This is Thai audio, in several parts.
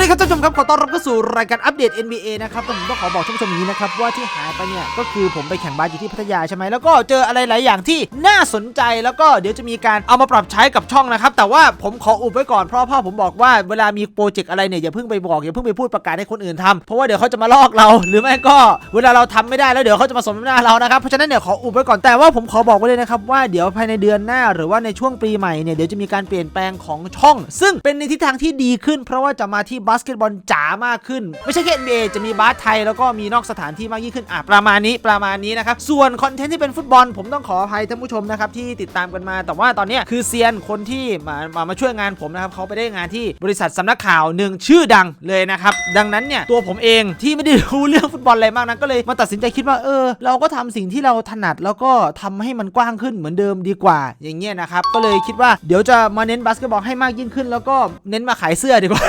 ดีครับท่านผู้ชมครับขอต้อนรับเข้าสู่รายการอัปเดต NBA นะครับผมต้องขอบอกท่านผู้ชมอย่างนี้นะครับว่าที่หายไปเนี่ยก็คือผมไปแข่งบาสอยู่ที่พัทยาใช่ไหมแล้วก็เจออะไรหลายอย่างที่น่าสนใจแล้วก็เดี๋ยวจะมีการเอามาปรับใช้กับช่องนะครับแต่ว่าผมขออุบไว้ก่อนเพราะพ่อผมบอกว่าเวลามีโปรเจกต์อะไรเนี่ยอย่าเพิ่งไปบอกอย่าเพิ่งไปพูดประกาศให้คนอื่นทำเพราะว่าเดี๋ยวเขาจะมาลอกเรา หรือไม่ก็เวลาเราทำไม่ได้แล้วเดี๋ยวเขาจะมาสมน้ำหน้าเรานะครับเพราะฉะนั้นเนี่ยขออุบไว้ก่อนแต่ว่าผมขอบอกไว้เลยนะครับว่าเดี๋ยวภายในเดือนหน้า หรือว่าในช่วงปีใหม่เนี่ยเดี๋ยวจะมีการเปลี่ยนแปลงของช่อง ซึ่งเป็นในทิศทางที่ดีขึ้น เพราะว่าจะมาที่บาสเกตบอลจ๋ามากขึ้น ไม่ใช่แค่ NBA จะมีบาสไทยแล้วก็มีนอกสถานที่มากยิ่งขึ้นอะประมาณนี้ประมาณนี้นะครับ ส่วนคอนเทนต์ที่เป็นฟุตบอล ผมต้องขออภัยท่านผู้ชมนะครับที่ติดตามกันมา แต่ว่าตอนนี้คือเซียนคนที่มามามาช่วยงานผมนะครับเขาไปได้งานที่บริษัทสำนักข่าวหนึ่งชื่อดังเลยนะครับดังนั้นเนี่ยตัวผมเองที่ไม่ได้รู้เรื่องฟุตบอลอะไรมากนะก็เลยมาตัดสินใจคิดว่าเออ เราก็ทำสิ่งที่เราถนัดแล้วก็ทำให้มันกว้างขึ้นเหมือนเดิมดีกว่าอย่างเงี้ยนะครับก็เลยคิดว่าเดี๋ยวจะมาเน้นบาสเกตบอลให้มากยิ่งขึ้น แล้วก็เน้นมาขายเสื้อดีกว่า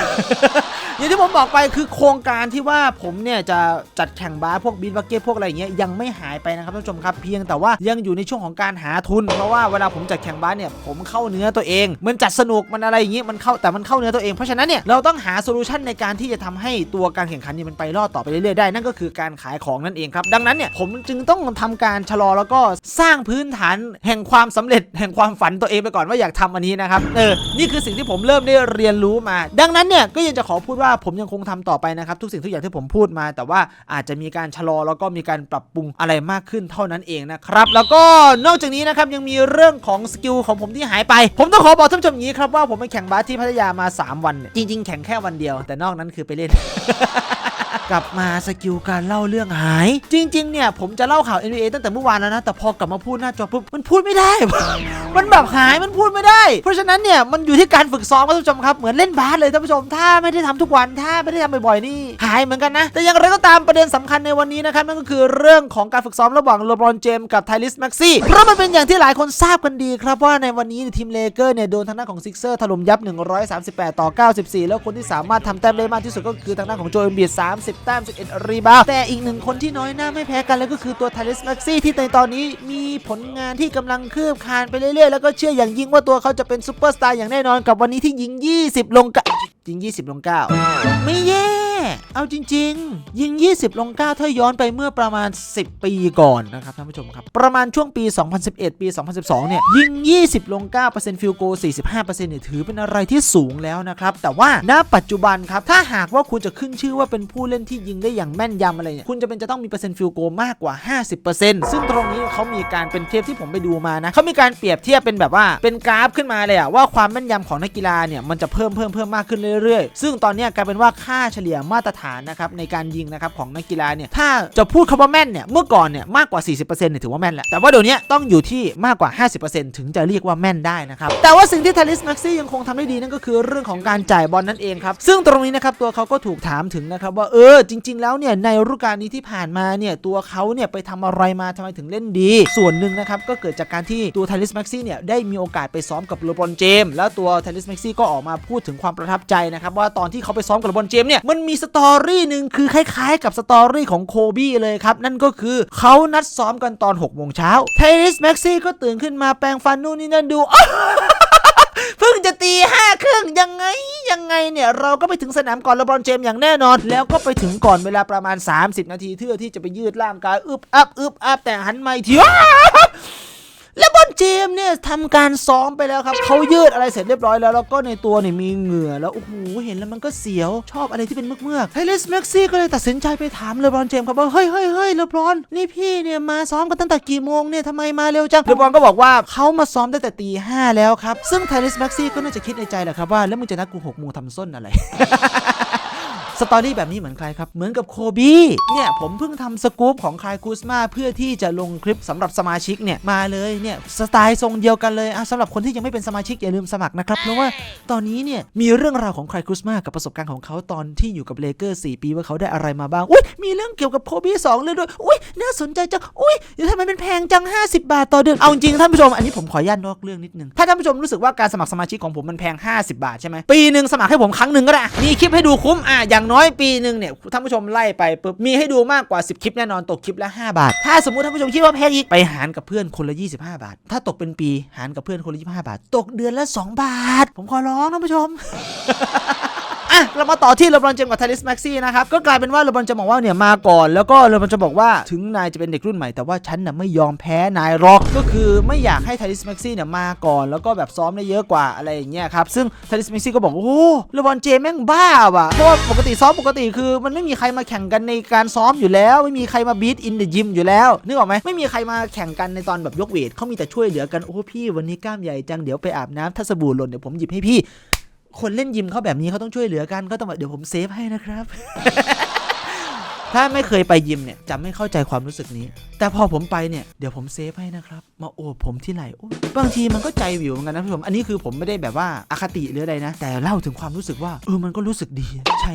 อย่างที่ผมบอกไปคือโครงการที่ว่าผมเนี่ยจะจัดแข่งบาสพวกบีทบักเก็ตพวกอะไรอย่างเงี้ยยังไม่หายไปนะครับท่านผู้ชมครับเพียงแต่ว่ายังอยู่ในช่วงของการหาทุน เพราะว่าเวลาผมจัดแข่งบาสเนี่ยผมเข้าเนื้อตัวเอง มันจัดสนุกมันอะไรอย่างเงี้ยมันเข้าแต่มันเข้าเนื้อตัวเองเพราะฉะนั้นเนี่ยเราต้องหาโซลูชันในการที่จะทำให้ตัวการแข่งขันนี้มันไปรอดต่อไปเรื่อยๆได้นั่นก็คือการขายของนั่นเองครับดังนั้นเนี่ยผมจึงต้องทำการชะลอแล้วก็สร้างพื้นฐานแห่งความสำเร็จแห่งความฝันตัวเองไปก่อนว่าอยากทำอันนี้นะครับเออนี่คือสิ่งที่ผมเริ่มได้เรียนรู้มา ดังนั้นเนี่ยก็ยังจะขอพูดว่าผมยังคงทำต่อไปนะครับ ทุกสิ่งทุกอย่างที่ผมพูดมา แต่ว่าอาจจะมีการชะลอแล้วก็มีการปรับปรุงอะไรมากขึ้นเท่านั้นเองนะครับ แล้วก็นอกจากนี้นะครับยังมีเรื่องของสกิลของผมที่หายไป ผมต้องขอบอกท่านผู้ชมอย่างนี้ครับว่าผมไปแข่งบาสที่พัทยามา 3 วัน จริง ๆ แข่งแค่วันเดียว แต่นอกนั้นคือไปเล่น กลับมาสกิลการเล่าเรื่องหาย จริง ๆ เนี่ย ผมจะเล่าข่าว NBA ตั้งแต่เมื่อวานแล้วนะ แต่พอกลับมาพูดหน้าจอปุ๊บมันพูดไม่ได้ มันแบบหายมันพูดไม่ได้ เพราะฉะนั้นเนี่ย มันอยู่ที่การฝึกซ้อมครับท่านผู้ชมครับ เหมือนเล่นบาสเลยท่านผู้ชม ถ้าไม่ได้ทำทุกวัน ถ้าไม่ได้ทำบ่อยๆนี่หายเหมือนกันนะ แต่อย่างไรก็ตามประเด็นสำคัญในวันนี้นะครับนั่นก็คือเรื่องของการฝึกซ้อมระหว่างเลบรอนเจมส์กับไทลิสแม็กซี่เพราะมันเป็นอย่างที่หลายคนทราบกันดีครับว่าในวันนี้ทีมเลเกอร์เนี่ยโดนทางด้านของซิกเซอร์ถล่มยับ 138 ต่อ 94 แล้วคนที่สามารถทำแต้มได้มากที่สุดก็คือทางด้านของโจเอมบีด30แต้ม 11 รีบาว์แต่อีกหนึ่งคนที่น้อยหน้าไม่แพ้กันเลยก็คือตัวไทลิสแม็กซี่ที่ในตอนนี้มีผลงานที่กำลังคืบคลานไปเรื่อยๆ แล้วก็เชื่ออย่างยิ่งว่าตัวเขาจะเป็นซูเปอร์สตาร์อย่างแน่นอนกับวันนี้ที่ยิง 20 ลงกยิง 20 ลง 9 ไม่แย่ เอาจริง ๆ ยิง 20 ลง 9 ถ้าย้อนไปเมื่อประมาณ 10 ปีก่อนนะครับท่านผู้ชมครับ ประมาณช่วงปี 2011 ปี 2012 เนี่ย ยิง 20 ลง 9%ฟิลโก 45%เนี่ยถือเป็นอะไรที่สูงแล้วนะครับ แต่ว่าณปัจจุบันครับ ถ้าหากว่าคุณจะขึ้นชื่อว่าเป็นผู้เล่นที่ยิงได้อย่างแม่นยำอะไรเนี่ยคุณจะเป็นจะต้องมีเปอร์เซ็นต์ฟิลโกมากกว่า 50%ซึ่งตรงนี้เขามีการเป็นเทียบที่ผมไปดูมานะเขามีการเปรียบเทียบเป็นแบบว่าเป็นกราฟขึ้นมาเลยอะว่าความแม่นยำของนักกีฬาเนี่ยมันจะเพิ่มเพิ่มเพิ่มมากขึ้นเรื่อยๆ ซึ่งตอนนี้กลายเป็นว่าค่าเฉลี่ยมาตรฐานนะครับในการยิงนะครับของนักกีฬาเนี่ยถ้าจะพูดคำว่าแม่นเนี่ยเมื่อก่อนเนี่ยมากกว่า 40%เนี่ยถือว่าแม่นแหละแต่ว่าเดี๋ยวนี้ต้องอยู่ที่มากกว่า 50%ถึงจะเรียกว่าแม่นได้นะครับแต่ว่าสิ่งที่ทาริสแม็กซี่ยังคงทำได้ดีนั่นก็คือเรื่องของการจ่ายบอลนั่นเองครับซึ่งตรงนี้นะครับตัวเขาก็ถูกถามถึงนะครับว่าเออจริง ๆ แล้วเนี่ยในฤดูกาลนี้ที่ผ่านมาเนี่ยตัวเขาเนี่ยไปทำอะไรมาทำไมถึงเล่นดี ส่วนหนึ่งนะครับก็เกิดจากการที่ตัวทาริสแม็กซี่เนี่ยได้มีโอกาสไปซ้อมกับเลบอนเจมแล้วตัวทาริสแม็กซี่ก็ออกมาพูดถึงความประทับใจนะครับว่าตอนที่เขาไปซ้อมกับเลบอนเจมเนี่ยมันมีสตอรี่หนึ่งคือคล้ายๆ กับสตอรี่ของโคบี้เลยครับ นั่นก็คือเขานัดซ้อมกันตอน6โมงเช้าเทาริสแม็กซี่ก็ตื่นขึ้นมาแปรงฟันนู่นนี่นั่นดูเพิ่งจะตีห้าครึ่งยังไงยังไงเนี่ย เราก็ไปถึงสนามก่อนเลบรอนเจมอย่างแน่นอน แล้วก็ไปถึงก่อนเวลาประมาณ 30 นาทีเพื่อที่จะไปยืดร่างกายอึบอับอึบอับแต่หันไมาอีกที แล้วบอลเจมส์เนี่ยทำการซ้อมไปแล้วครับเขายืดอะไรเสร็จเรียบร้อยแล้วแล้วก็ในตัวเนี่ยมีเหงื่อแล้วโอ้โหเห็นแล้วมันก็เสียวชอบอะไรที่เป็นเมือกๆไทเลสแม็กซี่ก็เลยตัดสินใจไปถามเลบรอนเจมส์ครับว่าเฮ้ยเฮ้ยเฮ้ยเลบรอนนี่พี่เนี่ยมาซ้อมกันตั้งแต่กี่โมงเนี่ยทำไมมาเร็วจังเลบรอนก็บอกว่าเขามาซ้อมตั้งแต่ตีห้าแล้วครับซึ่งไทเลสแม็กซี่ก็น่าจะคิดในใจแหละครับว่าแล้วมึงจะนัดกูหกโมงทำส้นอะไร สตอรี่แบบนี้เหมือนใครครับ เหมือนกับโคบีเนี่ยผมเพิ่งทำสกู๊ปของคลายคูสมาเพื่อที่จะลงคลิปสำหรับสมาชิกเนี่ยมาเลยเนี่ยสไตล์ทรงเดียวกันเลยอะสำหรับคนที่ยังไม่เป็นสมาชิกอย่าลืมสมัครนะครับเพราะว่าตอนนี้เนี่ยมีเรื่องราวของคลายคูสมากับประสบการณ์ของเขาตอนที่อยู่กับเลเกอร์4ปีว่าเขาได้อะไรมาบ้างอุ้ยมีเรื่องเกี่ยวกับโคบี2เรื่องด้วยอุ้ยน่าสนใจจังอุ้ยเดี๋ยวทำไมมันแพงจัง 50 บาทต่อเดือนเอาจริงท่านผู้ชมอันนี้ผมขออนุญาตนอกเรื่องนิดนึงถ้าท่านผู้ชมรู้สึกว่าการสมัครสมาชิกของผมมันแพง 50 บาทใช่ไหมปีหนึ่งสมัครให้ผมครั้งหนึ่งก็ได้มีคลิปให้ดูคุ้มอะอย่างน้อยปีหนึ่งเนี่ยท่านผู้ชมไล่ไปปุ๊บมีให้ดูมากกว่า 10 คลิปแน่นอนตกคลิปละ 5 บาท ถ้าสมมติท่านผู้ชมคิดว่าแพงอีกไปหารกับเพื่อนคนละ 25 บาท ถ้าตกเป็นปีหารกับเพื่อนคนละ 25 บาท ตกเดือนละ 2 บาท ผมขอร้องท่านผู้ชม อะเรามาต่อที่เลบรอนเจมส์กับไทลิสแม็กซี่นะครับก็กลายเป็นว่าเลบรอนจะบอกว่าเนี่ยมาก่อน แล้วก็เลบรอนจะบอกว่าถึงนายจะเป็นเด็กรุ่นใหม่แต่ว่าฉันน่ะไม่ยอมแพ้นายหรอกก็คือไม่อยากให้ไทลิสแม็กซี่เนี่ยมาก่อน แล้วก็แบบซ้อมได้เยอะกว่าอะไรอย่างเงี้ยครับซึ่งไทลิสแม็กซี่ก็บอกโอ้เลบรอนเจมแม่งบ้าว่ะเพราะว่าปกติซ้อมปกติคือ มันไม่มีใครมาแข่งกันในการซ้อมอยู่แล้ว ไม่มีใครมาบีทอินเดอะยิมอยู่แล้วนึกออกไหมไม่มีใครมาแข่งกันในตอนแบบยกเวทเขามีแต่ช่วยเหลือกันโอ้พี่วันนี้กล้ามใหญ่จังเดี๋ยวไปอาบน้ำถ้าสบู่หล่นเดี๋ยวผมหยิบให้พี่ คนเล่นยิมเขาแบบนี้เขาต้องช่วยเหลือกันก็ต้องแบบเดี๋ยวผมเซฟให้นะครับ ถ้าไม่เคยไปยิมเนี่ยจะไม่เข้าใจความรู้สึกนี้ แต่พอผมไปเนี่ยเดี๋ยวผมเซฟให้นะครับ มาโอบผมที่ไหล่โอ้ยบางทีมันก็ใจวิวเหมือนกันนะพี่ผมอันนี้คือผมไม่ได้แบบว่าอาคติหรืออะไรนะ แต่เล่าถึงความรู้สึกว่าเออมันก็รู้สึกดี ใช่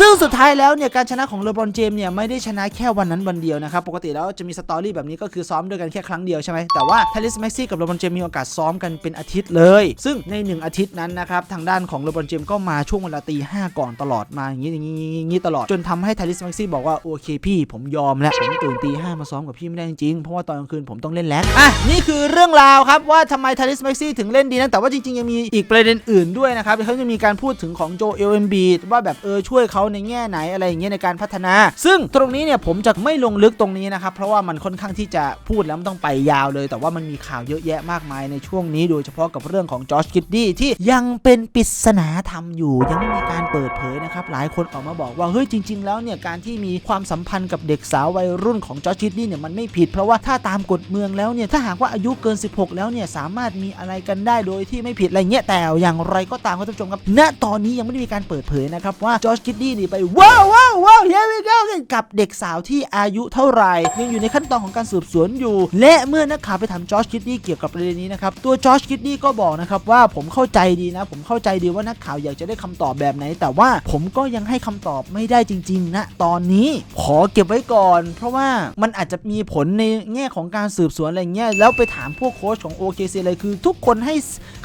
ซึ่งสุดท้ายแล้วเนี่ยการชนะของเลบรอนเจมเนี่ยไม่ได้ชนะแค่วันนั้นวันเดียวนะครับปกติแล้วจะมีสตอรี่แบบนี้ก็คือซ้อมด้วยกันแค่ครั้งเดียวใช่ไหมแต่ว่าทาริสแม็กซี่กับเลบรอนเจมมีโอกาสซ้อมกันเป็นอาทิตย์เลย ซึ่งในหนึ่งอาทิตย์นั้นนะครับทางด้านของเลบรอนเจมก็มาช่วงเวลาตีห้าก่อนตลอดมาอย่างนี้อย่างนี้อย่างนี้ตลอดจนทำให้ทาริสแม็กซี่บอกว่าโอเคพี่ผมยอมแล้วผมตื่นตีห้ามาซ้อมกับพี่ไม่ได้จริงๆเพราะว่าตอนกลางคืนผมต้องเล่นแล็กอะนี่คือเรื่องราวครับว่าทำไมทาริสแม็กซี่ถึงเล่นดีนั้นแต่ว่าจริงๆยังมีอีกประเด็นอื่นด้วยนะครับเขาจะมีการพูดถึงของโจเอลเอ็มบีว่าแบบเออช่วยเขาในแง่ไหนอะไรอย่างเงี้ยในการพัฒนา ซึ่งตรงนี้เนี่ยผมจะไม่ลงลึกตรงนี้นะครับเพราะว่ามันค่อนข้างที่จะพูดแล้วมันต้องไปยาวเลย แต่ว่ามันมีข่าวเยอะแยะมากมายในช่วงนี้ โดยเฉพาะกับเรื่องของจอร์จกิดดี้ที่ยังเป็นปริศนาธรรมอยู่ ยังไม่มีการเปิดเผยนะครับหลายคนออกมาบอกว่าเฮ้ยจริง ๆ แล้วเนี่ยการที่มีความสัมพันธ์กับเด็กสาววัยรุ่นของจอร์จกิดดี้เนี่ยมันไม่ผิด เพราะว่าถ้าตามกฎเมืองแล้วเนี่ยถ้าหากว่าอายุเกิน 16 แล้วเนี่ยสามารถมีอะไรกันได้โดยที่ไม่ผิดอะไรเงี้ยแต่อย่างไรก็ตามครับท่านผู้ชมครับณตอนนี้ยังไม่ได้มีการเปิดเผยนะครับว่าจอร์จกิดดนี่ไปว้าวว้าวว้าว here we go กับเด็กสาวที่อายุเท่าไหร่ยังอยู่ในขั้นตอนของการสืบสวนอยู่ และเมื่อนักข่าวไปถามจอร์จคิดดี้เกี่ยวกับประเด็นนี้นะครับตัวจอร์จคิดดี้ก็บอกนะครับว่าผมเข้าใจดีนะ ผมเข้าใจดีว่านักข่าวอยากจะได้คำตอบแบบไหน แต่ว่าผมก็ยังให้คำตอบไม่ได้จริงๆนะตอนนี้ขอเก็บไว้ก่อน เพราะว่ามันอาจจะมีผลในแง่ของการสืบสวนอะไรเงี้ยแล้วไปถามพวกโค้ชของ OKC เลยคือ ทุกคนให้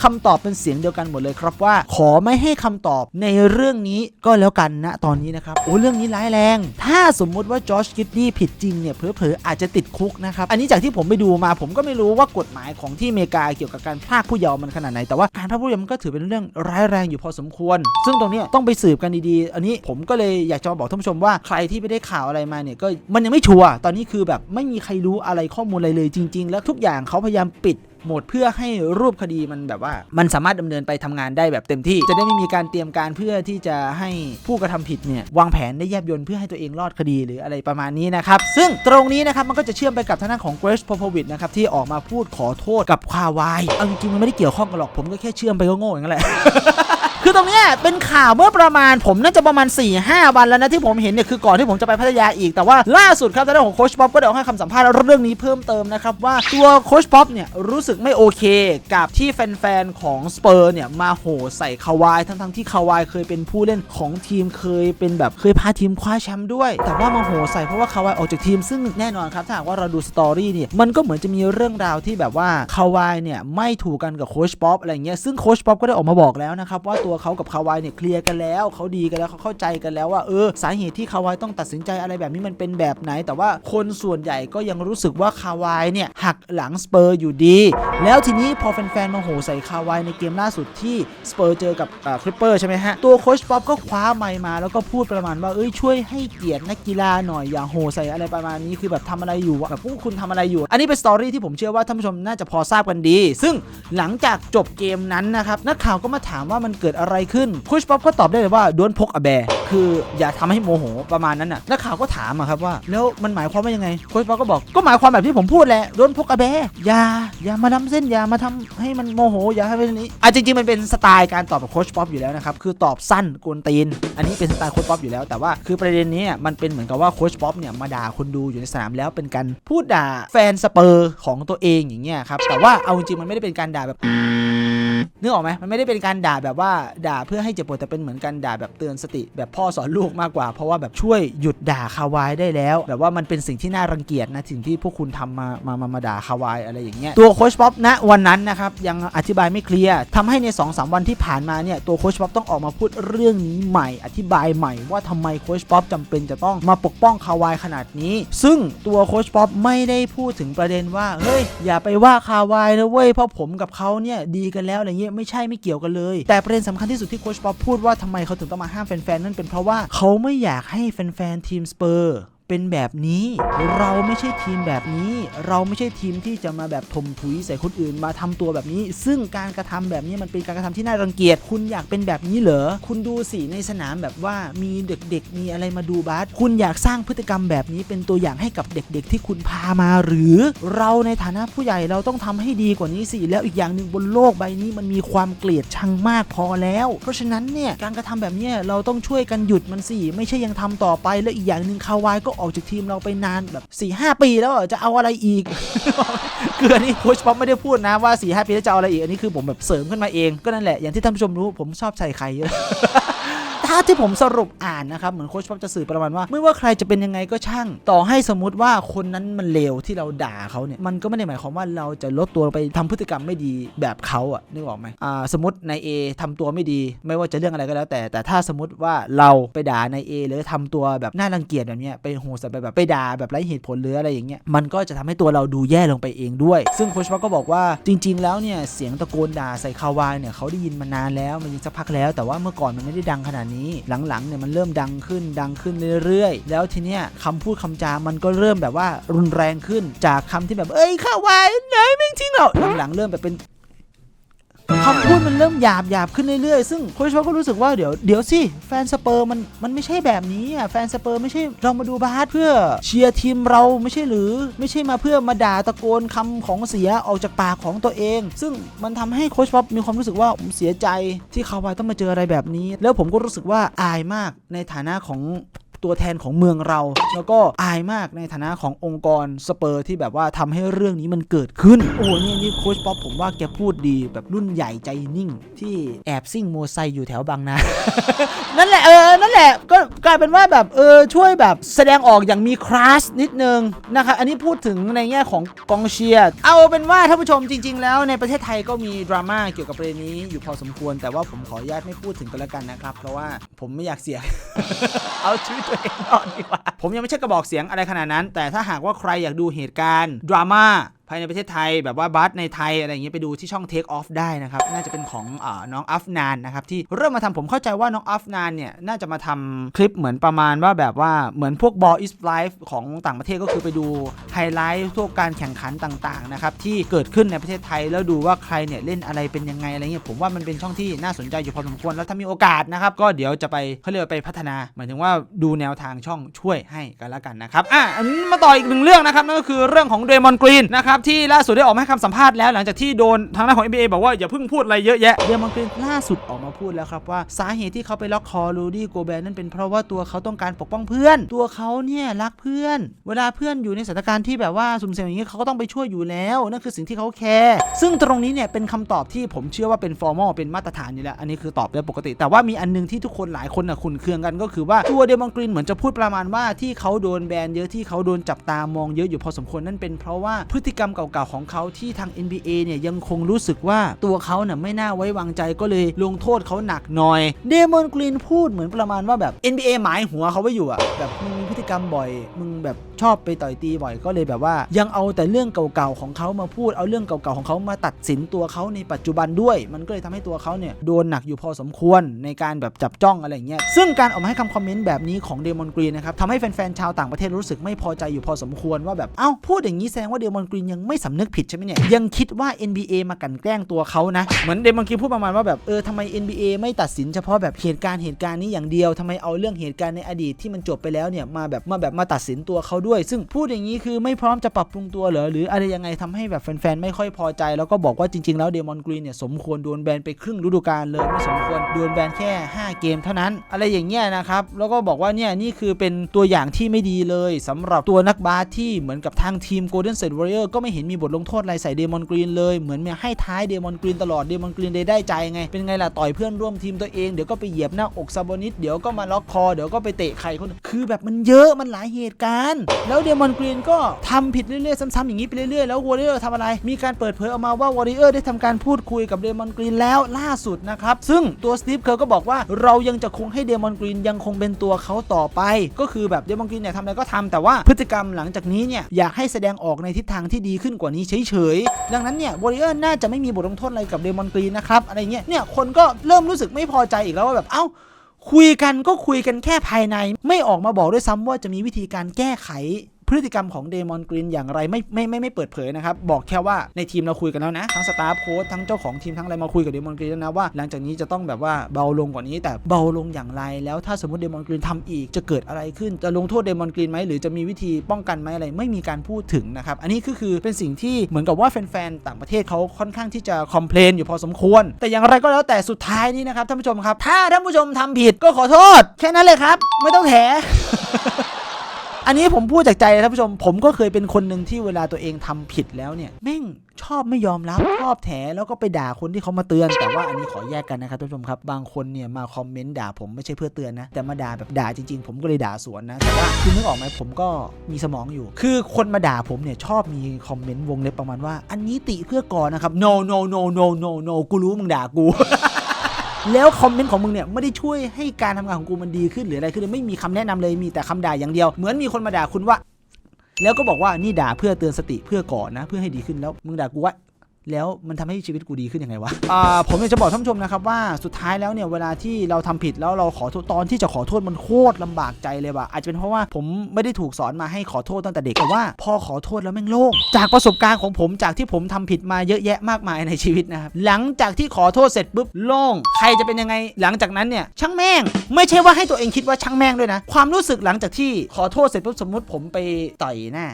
คำตอบเป็นเสียงเดียวกันหมดเลยครับว่า ขอไม่ให้คำตอบในเรื่องนี้ก็แล้วกันนะตอนนี้นะครับโอ้เรื่องนี้ร้ายแรง ถ้าสมมุติว่าจอร์จกิดดี้ผิดจริงเนี่ยเผลอๆอาจจะติดคุกนะครับอันนี้จากที่ผมไปดูมาผมก็ไม่รู้ว่ากฎหมายของที่อเมริกาเกี่ยวกับการพรากผู้เยาว์มันขนาดไหนแต่ว่าการพรากผู้เยาว์มันก็ถือเป็นเรื่องร้ายแรงอยู่พอสมควร ซึ่งตรงนี้ต้องไปสืบกันดีๆ อันนี้ผมก็เลยอยากจะมาบอกท่านผู้ชมว่าใครที่ไม่ได้ข่าวอะไรมาเนี่ยก็มันยังไม่ชัวร์ตอนนี้คือแบบไม่มีใครรู้อะไรข้อมูลอะไรเลยจริง ๆ แล้วทุกอย่างเขาพยายามปิด หมดเพื่อให้รูปคดีมันแบบว่า มันสามารถดำเนินไปทำงานได้แบบเต็มที่ จะได้ไม่มีการเตรียมการเพื่อที่จะให้ผู้กระทำผิดเนี่ยวางแผนได้แยบยลเพื่อให้ตัวเองรอดคดีหรืออะไรประมาณนี้นะครับ ซึ่งตรงนี้นะครับมันก็จะเชื่อมไปกับทางด้านของเกรซพอพวิทนะครับที่ออกมาพูดขอโทษกับคาวายเอาจริงๆมันไม่ได้เกี่ยวข้องกันหรอกผมก็แค่เชื่อมไปก็โง่อย่างนั้นแหละ คือตรงเนี้ยเป็นข่าวเมื่อประมาณผมน่าจะประมาณ 4 5 วันแล้วนะที่ผมเห็นเนี่ยคือก่อนที่ผมจะไปพัทยาอีกแต่ว่าล่าสุดครับทางด้านของโคชป๊อปก็ได้ออกให้คำสัมภาษณ์เรื่องนี้เพิ่มเติมนะครับว่าตัวโคชป๊อปเนี่ยรู้สึกไม่โอเค กับที่แฟนๆของสเปอร์เนี่ยมาโห่ใส่คาวายทั้งๆที่คาวายเคยเป็นผู้เล่นของทีมเคยเป็นแบบเคยพาทีมคว้าแชมป์ด้วย แต่ว่ามาโห่ใส่เพราะว่าคาวายออกจากทีมซึ่งแน่นอนครับถ้าหากว่าเราดูสตอรี่เนี่ยมันก็เหมือนจะมีเรื่องราวที่แบบว่าคาวายเนี่ยไม่ถูกกันกับโคชป๊อปอะไรเงี้ยซึ่งโคชป๊อปก็ได้ออกมาบอกแล้วนะครับว่าตัวเขากับคาวายเนี่ยเคลียร์กันแล้วเขาดีกันแล้วเขาเข้าใจกันแล้วว่าเออสาเหตุที่คาวายต้องตัดสินใจอะไรแบบนี้มันเป็นแบบไหน แต่ว่าคนส่วนใหญ่ก็ยังรู้สึกว่าคาวายเนี่ยหักหลังสเปอร์อยู่ดี แล้วทีนี้พอแฟนๆมาโหใส่คาวายในเกมล่าสุดที่สเปอร์เจอกับคริปเปอร์ใช่ไหมฮะ ตัวโคชป๊อปก็คว้าไมค์มาแล้วก็พูดประมาณว่าเอ้ยช่วยให้เกียรตินักกีฬาหน่อยอย่าโหใส่อะไรประมาณนี้คือแบบทำอะไรอยู่แบบพวกคุณทำอะไรอยู่ อันนี้เป็นสตอรี่ที่ผมเชื่อว่าท่านผู้ชมน่าจะพอทราบกันดี ซึ่งหลังจากจบเกมนั้นนะครับนักข่าวก็มาถามว่ามันเกิดอะไรขึ้นโคชป๊อปก็ตอบได้เลยว่าด้วนพกอแบคืออย่าทำให้โมโหประมาณนั้นน่ะนักข่าวก็ถามอะครับว่า แล้วมันหมายความว่ายังไงโคชป๊อปก็บอกก็หมายความแบบที่ผมพูดแหละด้วนพกอแบอย่าอย่ามาทำเส้นอย่ามาทำให้มันโมโหอย่าให้เป็นนี้อะจริงๆมันเป็นสไตล์การตอบของโคชป๊อปอยู่แล้วนะครับคือตอบสั้นกวนตีน อันนี้เป็นสไตล์โคชป๊อปอยู่แล้ว แต่ว่าคือประเด็นนี้มันเป็นเหมือนกับว่าโคชป๊อปเนี่ยมาด่าคนดูอยู่ในสนามแล้วเป็นการพูดด่าแฟนสเปอร์ของตัวเองอย่างเงี้ยครับแต่ว่าเอาจริงๆมันไม่ได้เป็นการด่าแบบ นึกออกไหมมันไม่ได้เป็นการด่าแบบว่าด่าเพื่อให้เจ็บปวดแต่เป็นเหมือนการด่าแบบเตือนสติ แบบพ่อสอนลูกมากกว่า เพราะว่าแบบช่วยหยุดด่าคาวายได้แล้ว แบบว่ามันเป็นสิ่งที่น่ารังเกียจนะสิ่งที่พวกคุณทำมามามามาด่าคาวายอะไรอย่างเงี้ยตัวโคชป๊อปณวันนั้นนะครับยังอธิบายไม่เคลียร์ทำให้ใน2อสวันที่ผ่านมาเนี่ยตัวโคชป๊อปต้องออกมาพูดเรื่องนี้ใหม่ อธิบายใหม่ว่าทำไมโคชป๊อปจำเป็นจะต้องมาปกป้องคาวายขนาดนี้ ซึ่งตัวโคชป๊อปไม่ได้พูดถึงประเด็นว่าเฮ้ยอย่าไปว่าคาวายนะเว้ยเพราะผมกับเขาเนี่ยดีกันแล้วอะไรเงี้ยไม่ใช่ไม่เกี่ยวกันเลย แต่ประเด็นสำคัญที่สุดที่โคชป๊อปพูดว่าทำไมเขาถึงต้องมาห้ามแฟนๆนั่นเป็นเพราะว่าเขาไม่อยากให้แฟนๆทีมสเปอร์ เป็นแบบนี้ เราไม่ใช่ทีมแบบนี้ เราไม่ใช่ทีมที่จะมาแบบถมถุยใส่คนอื่นมาทำตัวแบบนี้ ซึ่งการกระทำแบบนี้มันเป็นการกระทำที่น่ารังเกียจ คุณอยากเป็นแบบนี้เหรอ คุณดูสิในสนามแบบว่ามีเด็กๆ มีอะไรมาดูบาส คุณอยากสร้างพฤติกรรมแบบนี้เป็นตัวอย่างให้กับเด็กๆ ที่คุณพามาหรือ เราในฐานะผู้ใหญ่เราต้องทำให้ดีกว่านี้สิ แล้วอีกอย่างหนึ่งบนโลกใบนี้มันมีความเกลียดชังมากพอแล้ว เพราะฉะนั้นเนี่ยการกระทำแบบนี้เราต้องช่วยกันหยุดมันสิ ไม่ใช่ยังทำต่อไป แล้วอีกอย่างหนึ่งคาวายก็ออกจากทีมเราไปนานแบบ4ี่หปีแล้วจะเอาอะไรอีก คืออันนี้โค้ชป๊อปไม่ได้พูดนะว่า4ี่หปีแล้วจะเอาอะไรอีก อันนี้คือผมแบบเสริมขึ้นมาเองก็นั่นแหละอย่างที่ท่านผู้ชมรู้ผมชอบใส่ไข่เยอะ ถ้าที่ผมสรุปอ่านนะครับ เหมือนโค้ชป๊อปจะสื่อประมาณว่า ไม่ว่าใครจะเป็นยังไงก็ช่าง ต่อให้สมมติว่าคนนั้นมันเลวที่เราด่าเขาเนี่ย มันก็ไม่ได้หมายความว่าเราจะลดตัวไปทำพฤติกรรมไม่ดีแบบเขาอะนึกออกไหมอ่าสมมตินายเอทำตัวไม่ดี ไม่ว่าจะเรื่องอะไรก็แล้วแต่ แต่ถ้าสมมติว่าเราไปด่านายเอหรือทำตัวแบบน่ารังเกียจแบบเนี้ยไปโหสแบบไปด่าแบบไร้เหตุผลหรืออะไรอย่างเงี้ยมันก็จะทำให้ตัวเราดูแย่ลงไปเองด้วย ซึ่งโค้ชป๊อปก็บอกว่าจริง ๆ แล้วเนี่ยเสียงตะโกนด่าใส่คาวายเนี่ยเขาได้ยินมานานแล้วมันยินสักพักแล้ว แต่ว่าเมื่อก่อนมันไม่ได้ดังขนาดนี้หลังๆเนี่ยมันเริ่มดังขึ้นดังขึ้นเรื่อยๆ แล้วทีเนี้ยคำพูดคำจามันก็เริ่มแบบว่ารุนแรงขึ้นจากคำที่แบบเอ้ยข้าวายไหนไม่จริงหรอหลังๆเริ่มแบบเป็น คำพูดมันเริ่มหยาบหยาบขึ้นเรื่อยๆ ซึ่งโค้ชเขาก็รู้สึกว่าเดี๋ยวเดี๋ยวสิ แฟนสเปอร์มันมันไม่ใช่แบบนี้อะแฟนสเปอร์ไม่ใช่เรามาดูบาสเพื่อเชียร์ทีมเราไม่ใช่หรือไม่ใช่มาเพื่อมาด่าตะโกนคำของเสียออกจากปากของตัวเอง ซึ่งมันทำให้โค้ชป๊อปมีความรู้สึกว่าผมเสียใจที่คาวายต้องมาเจออะไรแบบนี้ แล้วผมก็รู้สึกว่าอายมากในฐานะของ ตัวแทนของเมืองเรา แล้วก็อายมากในฐานะขององค์กรสเปอร์ที่แบบว่าทำให้เรื่องนี้มันเกิดขึ้น โอ้โหนี่นี่โค้ชป๊อปผมว่าแกพูดดีแบบรุ่นใหญ่ใจนิ่ง ที่แอบซิ่งโมไซอยู่แถวบางนา นั่นแหละเออ นั่นแหละ ก็กลายเป็นว่าแบบเออช่วยแบบแสดงออกอย่างมีคลาสนิดนึงนะครับ อันนี้พูดถึงในแง่ของกองเชียร์ เอาเป็นว่าท่านผู้ชมจริง ๆ แล้วในประเทศไทยก็มีดราม่าเกี่ยวกับประเด็นนี้อยู่พอสมควร แต่ว่าผมขออนุญาตไม่พูดถึงกันแล้วกันนะครับ เพราะว่าผมไม่อยากเสีย เอาชีวิตตัวเองรอดดีกว่า ผมยังไม่ใช่กระบอกเสียงอะไรขนาดนั้น แต่ถ้าหากว่าใครอยากดูเหตุการณ์ดราม่า ภายในประเทศไทยแบบว่าบัสในไทยอะไรอย่างเงี้ยไปดูที่ช่อง Take Off ได้นะครับ น่าจะเป็นของอน้องอัฟนานนะครับ ที่เริ่มมาทำผมเข้าใจว่าน้องอัฟนานเนี่ยน่าจะมาทำคลิปเหมือนประมาณว่าแบบว่าเหมือนพวก Ball is Life ของต่างประเทศก็คือไปดูไฮไลท์พวกการแข่งขันต่างๆนะครับที่เกิดขึ้นในประเทศไทยแล้วดูว่าใครเนี่ยเล่นอะไรเป็นยังไงอะไรเงี้ยผมว่ามันเป็นช่องที่น่าสนใจอยู่พอสมควรแล้วถ้ามีโอกาสนะครับก็เดี๋ยวจะไปเขาเรียกว่าไปพัฒนาหมายถึงว่าดูแนวทางช่องช่วยให้กันแล้วกันนะครับอะมาต่ออีกหนึ่งเรื่องนะครับนั่นก็คือเรื่องของเดมอนกรีนนะครับที่ล่าสุดได้ออกมาให้คำสัมภาษณ์แล้วหลังจากที่โดนทางด้านของ NBA บอกว่าอย่าเพิ่งพูดอะไรเยอะแยะเดมอนกรีนล่าสุดออกมาพูดแล้วครับว่าสาเหตุที่เขาไปล็อกคอรูดี้โกแบนนั่นเป็นเพราะว่าตัวเขาต้องการปกป้องเพื่อน ตัวเขาเนี่ยรักเพื่อน เวลาเพื่อนอยู่ในสถานการณ์ที่แบบว่าสุ่มเสี่ยงอย่างนี้เขาก็ต้องไปช่วยอยู่แล้วนั่นคือสิ่งที่เขาแคร์ซึ่งตรงนี้เนี่ยเป็นคำตอบที่ผมเชื่อว่าเป็นฟอร์มอลเป็นมาตรฐานอยู่แล้วอันนี้คือตอบได้ปกติ แต่ว่ามีอันนึงที่ทุกคนหลายคนน่ะขุนเคืองกันก็คือว่าตัวเดมอนกรีนเหมือนจะพูดประมาณว่าที่เขาโดนแบนเยอะที่เขาโดนจับตามองเยอะอยู่พอสมควรนั่นเป็นเพราะว่าพฤติกรรมเก่าๆของเขาที่ทาง NBA เนี่ยยังคงรู้สึกว่าตัวเขาเนี่ยไม่น่าไว้วางใจก็เลยลงโทษเขาหนักหน่อยเดมอนกรีนพูดเหมือนประมาณว่าแบบ NBA หมายหัวเขาไว้อยู่อะแบบมึงมีพฤติกรรมบ่อย มึงแบบชอบไปต่อยตีบ่อยก็เลยแบบว่า ยังเอาแต่เรื่องเก่าๆของเขามาพูดเอาเรื่องเก่าๆของเขามาตัดสินตัวเขาในปัจจุบันด้วย มันก็เลยทำให้ตัวเขาเนี่ยโดนหนักอยู่พอสมควรในการแบบจับจ้องอะไรเงี้ยซึ่งการออกมาให้คำคอมเมนต์แบบนี้ของเดมอนกรีนนะครับทำให้แฟนๆชาวต่างประเทศรู้สึกไม่พอใจอยู่พอสมควรว่าแบบเอ้าพูดอย่างนี้แสดงว่าเดมอนกรีนยังไม่สำนึกผิดใช่ไหมเนี่ย ยังคิดว่า NBA มากันแกล้งตัวเขานะ เหมือนเดมอนกรีนพูดประมาณว่าแบบเออทำไม NBA ไม่ตัดสินเฉพาะแบบเหตุการณ์เหตุการณ์นี้อย่างเดียวทำไมเอาเรื่องเหตุการณ์ในอดีตที่มันจบไปแล้วเนี่ยมาแบบมาแบบมาตัดสินตัวเขาด้วย ซึ่งพูดอย่างนี้คือไม่พร้อมจะปรับปรุงตัวเหรอหรืออะไรยังไงทำให้แบบแฟนๆไม่ค่อยพอใจ แล้วก็บอกว่าจริงๆแล้วเดมอนกรีนเนี่ยสมควรโดนแบนไปครึ่งฤดูกาลเลยไม่สมควรโดนแบนแค่ 5 เกมเท่านั้น อะไรอย่างเงี้ยนะครับแล้วก็บอกว่าเนี่ยนี่คือเป็นตัวอย่างที่ไม่ดีเลยสำหรับตัวนักบาสที่เหมือนกับทางทีม Golden State Warrior ก็ไม่เห็นมีบทลงโทษอะไรใส่เดมอนกรีนเลยเหมือนมีให้ท้ายเดมอนกรีนตลอดเดมอนกรีนได้ใจไง เป็นไงล่ะต่อยเพื่อนร่วมทีมตัวเองเดี๋ยวก็ไปเหยียบหน้าอกซาบอนิสเดี๋ยวก็มาล็อกคอเดี๋ยวก็ไปเตะใครคนคือแบบมันเยอะมันหลายเหตุการณ์ แล้วเดมอนกรีนก็ทำผิดเรื่อยๆซ้ำๆอย่างนี้ไปเรื่อยๆแล้ววอริเออร์ทำอะไร มีการเปิดเผยออกมาว่าวอริเออร์ได้ทำการพูดคุยกับเดมอนกรีนแล้วล่าสุดนะครับซึ่งตัวสตีฟเคอร์ก็บอกว่าเรายังจะคงให้เดมอนกรีนยังคงเป็นตัวเขาต่อไป ก็คือแบบเดมอนกรีนเนี่ยทำอะไรก็ทำแต่ว่าพฤติกรรมหลังจากนี้เนี่ยอยากให้แสดงออกในทิศทางที่ดีดีขึ้นกว่านี้เฉยๆ ดังนั้นเนี่ยบริเออร์น่าจะไม่มีบทลงโทษอะไรกับเดมอนกรีนนะครับอะไรเงี้ย เนี่ยคนก็เริ่มรู้สึกไม่พอใจอีกแล้วว่าแบบ เอ้าคุยกันก็คุยกันแค่ภายใน ไม่ออกมาบอกด้วยซ้ำว่าจะมีวิธีการแก้ไข พฤติกรรมของเดมอนกรีนอย่างไรไม่ไม่ไม่ไม่เปิดเผยนะครับ บอกแค่ว่าในทีมเราคุยกันแล้วนะ ทั้งสตาฟโค้ชทั้งเจ้าของทีมทั้งอะไรมาคุยกับเดมอนกรีนแล้วนะว่า หลังจากนี้จะต้องแบบว่าเบาลงกว่านี้ แต่เบาลงอย่างไร แล้วถ้าสมมติเดมอนกรีนทำอีกจะเกิดอะไรขึ้นจะลงโทษเดมอนกรีนไหมหรือจะมีวิธีป้องกันไหมอะไรไม่มีการพูดถึงนะครับอันนี้ก็คือเป็นสิ่งที่เหมือนกับว่าแฟนๆต่างประเทศเขาค่อนข้างที่จะคอมเพลนอยู่พอสมควร แต่อย่างไรก็แล้วแต่สุดท้ายนี้นะครับท่านผู้ชมครับ ถ้าท่านผู้ชมทำผิดก็ขอโทษ แค่นั้นเลยครับ ไม่ต้องแถ อันนี้ผมพูดจากใจเลยท่านผู้ชม ผมก็เคยเป็นคนหนึ่งที่เวลาตัวเองทำผิดแล้วเนี่ยแม่งชอบไม่ยอมรับชอบแถแล้วก็ไปด่าคนที่เขามาเตือน แต่ว่าอันนี้ขอแยกกันนะครับท่านผู้ชมครับบางคนเนี่ยมาคอมเมนต์ด่าผมไม่ใช่เพื่อเตือนนะแต่มาด่าแบบด่าจริงๆ ผมก็เลยด่าสวนนะแต่ว่าคุณนึกออกไหมผมก็มีสมองอยู่ คือคนมาด่าผมเนี่ยชอบมีคอมเมนต์วงเล็บประมาณว่า อันนี้ติเพื่อก่อนนะครับ no no no no no no กูรู้มึงด่ากู แล้วคอมเมนต์ของมึงเนี่ยไม่ได้ช่วยให้การทำงานของกูมันดีขึ้นหรืออะไรขึ้นเลยไม่มีคำแนะนำเลยมีแต่คำด่าอย่างเดียว เหมือนมีคนมาด่าคุณว่าแล้วก็บอกว่านี่ด่าเพื่อเตือนสติเพื่อก่อนนะ เพื่อให้ดีขึ้นแล้ว มึงด่ากูว่า แล้วมันทำให้ชีวิตกูดีขึ้นยังไงวะผมอยากจะบอกท่านผู้ชมนะครับว่าสุดท้ายแล้วเนี่ยเวลาที่เราทำผิดแล้วเราขอโทษตอนที่จะขอโทษมันโคตรลำบากใจเลยว่ะอาจจะเป็นเพราะว่าผมไม่ได้ถูกสอนมาให้ขอโทษตั้งแต่เด็กแต่ว่าพอขอโทษแล้วแม่งโล่งจากประสบการณ์ของผมจากที่ผมทำผิดมาเยอะแยะมากมายในชีวิตนะครับหลังจากที่ขอโทษเสร็จปุ๊บโล่งใครจะเป็นยังไง หลังจากนั้นเนี่ยช่างแม่ง ไม่ใช่ว่าให้ตัวเองคิดว่าช่างแม่งด้วยนะ ความรู้สึกหลังจากที่ขอโทษเสร็จปุ๊บสมมติผมไปต่อยหน้า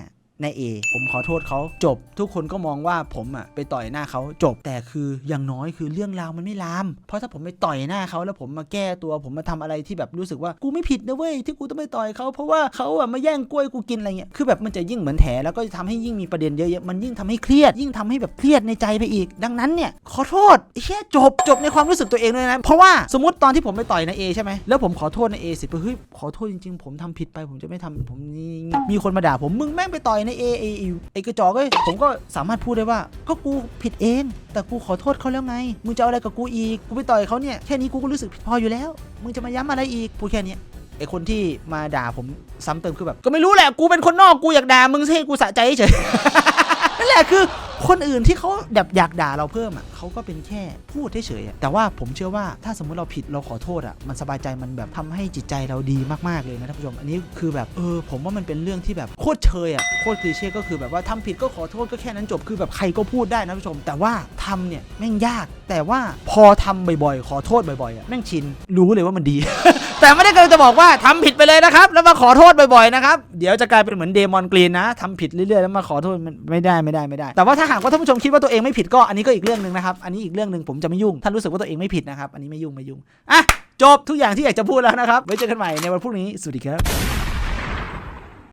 นายเอผมขอโทษเขาจบ ทุกคนก็มองว่าผมอะไปต่อยหน้าเขาจบแต่คืออย่างน้อยคือเรื่องราวมันไม่ลาม เพราะถ้าผมไปต่อยหน้าเขาแล้วผมมาแก้ตัวผมมาทำอะไรที่แบบรู้สึกว่ากูไม่ผิดนะเว้ยที่กูต้องไปต่อยเขาเพราะว่าเขาอะมาแย่งกล้วยกูกินอะไรเงี้ยคือแบบมันจะยิ่งเหมือนแถแล้วก็จะทำให้ยิ่งมีประเด็นเยอะๆมันยิ่งทำให้เครียด ยิ่งทำให้แบบเครียดในใจไปอีก ดังนั้นเนี่ยขอโทษแค่จบจบในความรู้สึกตัวเองเลยนะเพราะว่าสมมติตอนที่ผมไปต่อยนายเอใช่ไหมแล้วผมขอโทษนายเอเสร็จปุ๊บเฮ้ยขอโทษจริงๆ ผมทำผิดไปผมจะไม่ทำผมมีคนมาด่าผมมึงแม่งไปต่อยนเอไอไอ้กระจอกเอ้ยผมก็สามารถพูดได้ว่า ก็กูผิดเอง แต่กูขอโทษเขาแล้วไง มึงจะเอาอะไรกับกูอีก กูไปต่อยเขาเนี่ย แค่นี้กูก็รู้สึกผิดพออยู่แล้ว มึงจะมาย้ำอะไรอีก พูดแค่นี้ไอคนที่มาด่าผมซ้ำเติมคือแบบ ก็ไม่รู้แหละ กูเป็นคนนอก กูอยากด่า มึงให้กูสะใจเฉย นั่นแหละคือคนอื่นที่เขาแบบอยากด่าเราเพิ่มอะเขาก็เป็นแค่พูดเฉยๆแต่ว่าผมเชื่อว่าถ้าสมมุติเราผิดเราขอโทษอะมันสบายใจมันแบบทำให้จิตใจเราดีมากๆเลยนะท่านผู้ชม อันนี้คือแบบเออผมว่ามันเป็นเรื่องที่แบบโคตรเชยอะโคตรคลีเช่ก็คือแบบว่าทำผิดก็ขอโทษก็แค่นั้นจบคือแบบใครก็พูดได้นะท่านผู้ชม แต่ว่าทำเนี่ยแม่งยาก แต่ว่าพอทำบ่อยๆ ขอโทษบ่อยๆอะแม่งชินรู้เลยว่ามันดี แต่ไม่ได้กำลังจะบอกว่าทำผิดไปเลยนะครับ แล้วมาขอโทษบ่อยๆนะครับ เดี๋ยวจะกลายเป็นเหมือนเดมอนกรีนนะทำผิดเรื่อยๆแล้วมาขอโทษมันไม่ได้ไม่ได้ไม่ได้ แต่ว่าถ้าหากว่าท่านผู้ชมคิดว่าตัวเองไม่ผิดก็อันนี้ก็อีกเรื่องหนึ่งนะครับ อันนี้อีกเรื่องหนึ่งผมจะไม่ยุ่ง ท่านรู้สึกว่าตัวเองไม่ผิดนะครับ อันนี้ไม่ยุ่งไม่ยุ่ง อะ จบทุกอย่างที่อยากจะพูดแล้วนะครับ ไว้เจอกันใหม่ในวันพรุ่งนี้ สวัสดีครับ